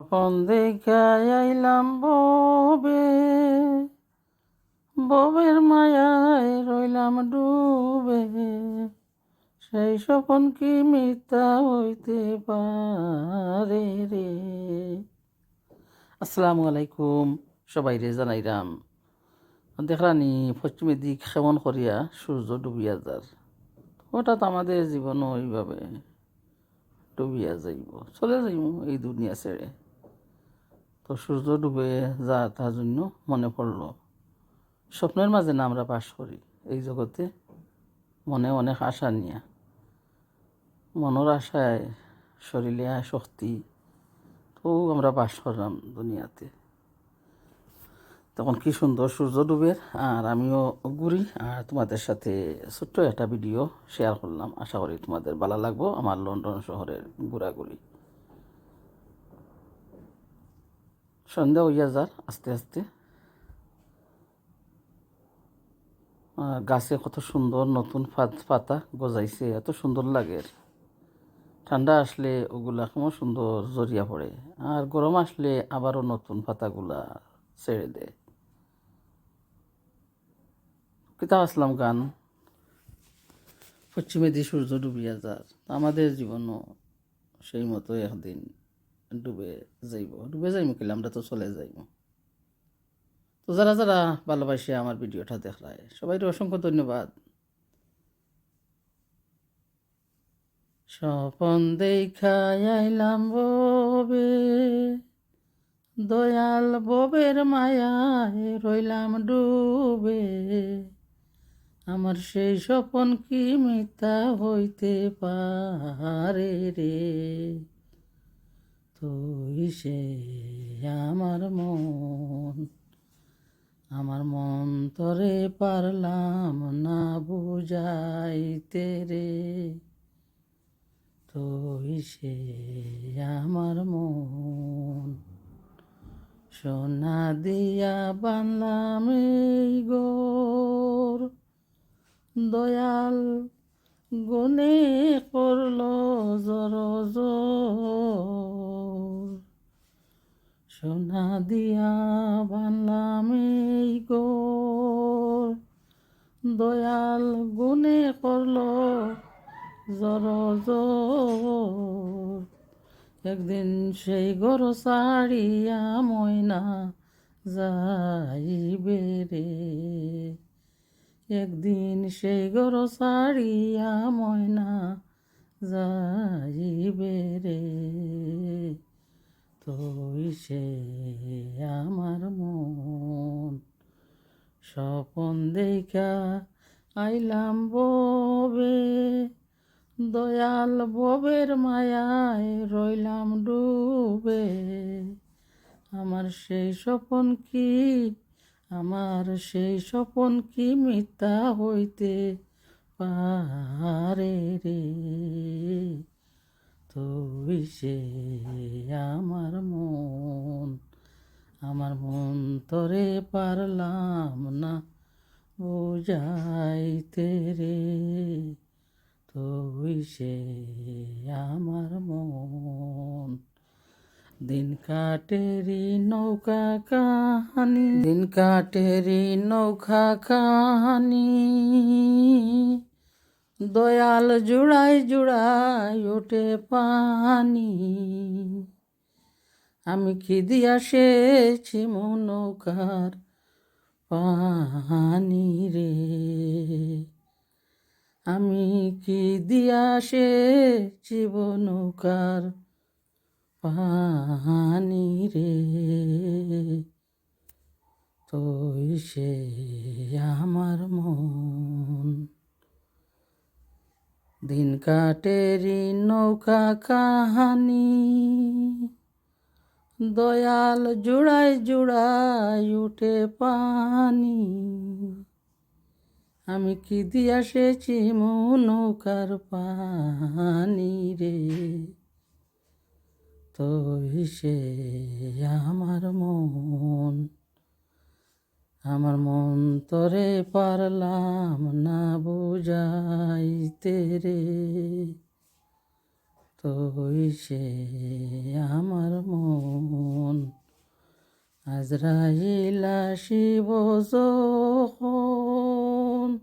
স্বপন দেখায় আইলাম ববে ববের মায়ায় রইলাম ডুবে। সেই স্বপন কি মিথ্যা হইতে পারে রে? আসসালামু আলাইকুম, সবাই রে জানাইরাম দেখলানি পশ্চিমের দিক সেমন করিয়া সূর্য ডুবিয়া যার। হঠাৎ আমাদের জীবনও ওইভাবে ডুবিয়া যাইব, চলে যাইব এই দুনিয়া ছেড়ে। তো সূর্য ডুবে যা তার জন্য মনে পড়ল। স্বপ্নের মাঝে না আমরা বাস করি, এই জগতে মনে অনেক আশা নিয়ে। মনের আশায়, শরীরে শক্তি তো আমরা বাস করলাম দুনিয়াতে। তখন কি সুন্দর সূর্য ডুবে আর আমিও ঘুরি, আর তোমাদের সাথে ছোট্ট একটা ভিডিও শেয়ার করলাম। আশা করি তোমাদের ভালো লাগবো, আমার লন্ডন শহরের ঘোরাঘুরি। সন্ধ্যা হইয়া যার, আস্তে আস্তে। গাছে কত সুন্দর নতুন পাত- গজাইছে, এত সুন্দর লাগে ঠান্ডা আসলে ওগুলা কেমন সুন্দর জড়িয়া পড়ে। আর গরম আসলে আবারও নতুন পাতাগুলা ছেড়ে দেয়। কিতাব আসলাম গান? পশ্চিমে দিয়ে সূর্য ডুবিয়া যার আমাদের জীবনও সেই মতো একদিন ডুবে যাইব ডুবে যাইব কিলে? আমরা তো চলে যাইব তো যারা যারা ভালোবাসে আমার ভিডিওটা দেখলায় সবাই অসংখ্য ধন্যবাদ। স্বপন দেখায় আইলাম ববে, দয়াল ববের মায়ায় রইলাম ডুবে। আমার সেই স্বপন কি মিথ্যা হইতে পারে রে? তুই সে আমার মন। আমার মন তরে পারলাম না বুঝাইতে রে। তুই সে আমার মন। সোনা দিয়া বানলাম এই গোর। দয়াল গুনে করল জর জোর। সোনা দিয়া বানলাম এই গোর দয়াল গুনে করল জর একদিন সেই গর সারিয়া ময়না যাইবে রে। একদিন সেই গর সারিয়া ময়না যাইবে রে তুই আমার মন। স্বপন দেখা আইলাম ববে, দয়াল ববের মায়ায় রইলাম ডুবে। আমার সেই স্বপন কি? আমার সেই স্বপন কি মিথ্যা হইতে পারে রে? তুই আমার মন। আমার মন তরে পারলাম না বুঝাইতে রে। সে আমার মন। দিন কাটেরি নৌকা কাহানি। দিন কাটেরি নৌকা কাহানি। দয়াল জুড়াই জুড়াই ওঠে পানি। আমি কি দিয়া সেছি নৌকার পানি রে? আমি কি দিয়া সেছি নৌকার পানি রে? তুই সে আমার মন। দিন কাটেরি নৌকা কাহানি। দয়াল জুড়াই জুড়াই উঠে পানি। আমি কি দিয়া সেছি নৌকার পানি রে? তুই সে আমার মন। আমার মন তরে পারলাম না বুঝাইতে রে। তুই সে আমার মন আজরাইল যখন,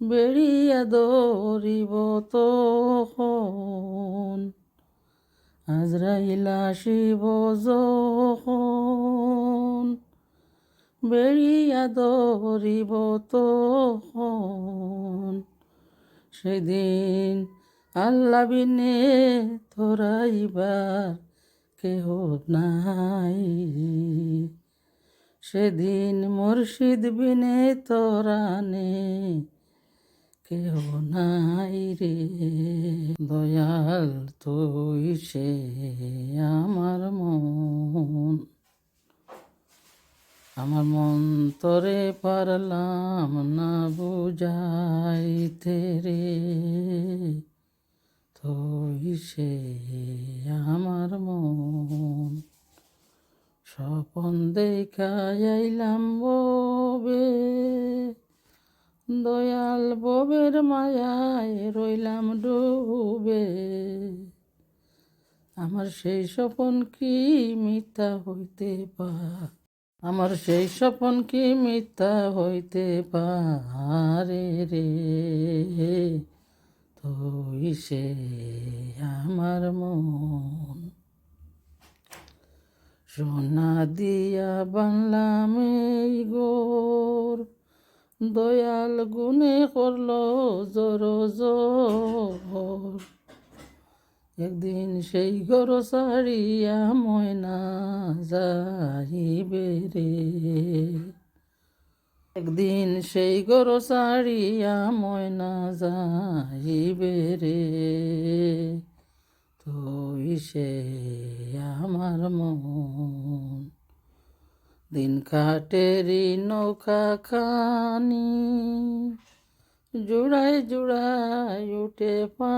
বেড়িয়া দরিব তখন। আজরাইল আসিব যখন বেড়িয়া দরিব তখন। সেদিন আল্লাহ বিনে তোরাইবার কেহ নাই। সেদিন মুর্শিদ বিনে তোরানে কেহ নাই রে। দয়াল তুই সে আমার মন। আমার মন তোরে পারলাম না বুঝাইতে রে। তুই সে আমার মন, স্বপন দেখাইলাম ববে। দয়াল ববের মায়ায় রইলাম ডুবে। আমার সেই স্বপন কি মিথ্যা হইতে পার? আমার সেই স্বপন কি মিথ্যা হইতে পারে রে? তুই সে আমার মন। সোনা দিয়া বানলাম এই গোর, দয়াল গুনে করল জোর জোর। একদিন সেই ঘর সারিয়া ময়না যাইবে রে। একদিন সেই ঘর সারিয়া ময়না যাইবে রে। তুই সে আমার মন। দিন কাটেরি নৌকা খানি। জুড়াই জুড়াই উঠে পা